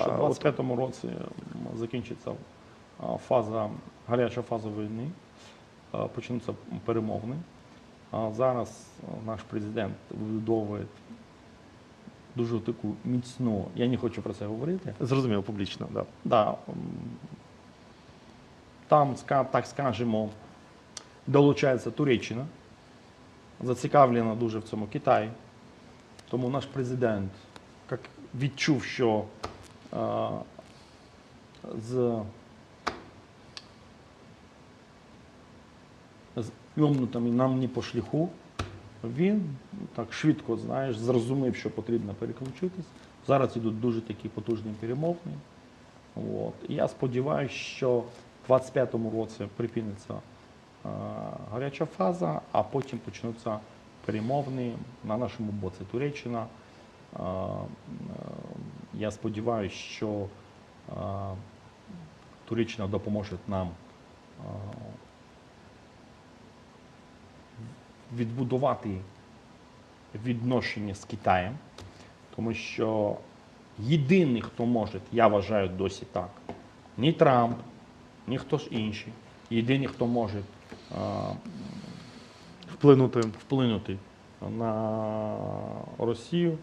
що в от 25-му році закінчиться фаза, гаряча фаза війни, почнуться перемовини. Зараз наш президент вибудовує дуже таку міцну, я не хочу про це говорити. зрозуміло публічно, да. Да, там, так скажемо, долучається Туреччина, зацікавлена дуже в цьому Китай. Тому наш президент як відчув, що е, з, з йомнутими нам не по шляху, він так швидко, знаєш, зрозумів, що потрібно переключитись. Зараз ідуть дуже такі потужні перемовини. От. І я сподіваюся, що в 25-му році припиниться е, гаряча фаза, а потім почнуться перемовини на нашому боці Туреччина. Е, я сподіваюся, що е, Туреччина допоможе нам е, відбудувати відношення з Китаєм, тому що єдиний, хто може, я вважаю досі так, ні Трамп, ні хто ж інший. Єдиний, хто може е, Вплинути. вплинути на Росію,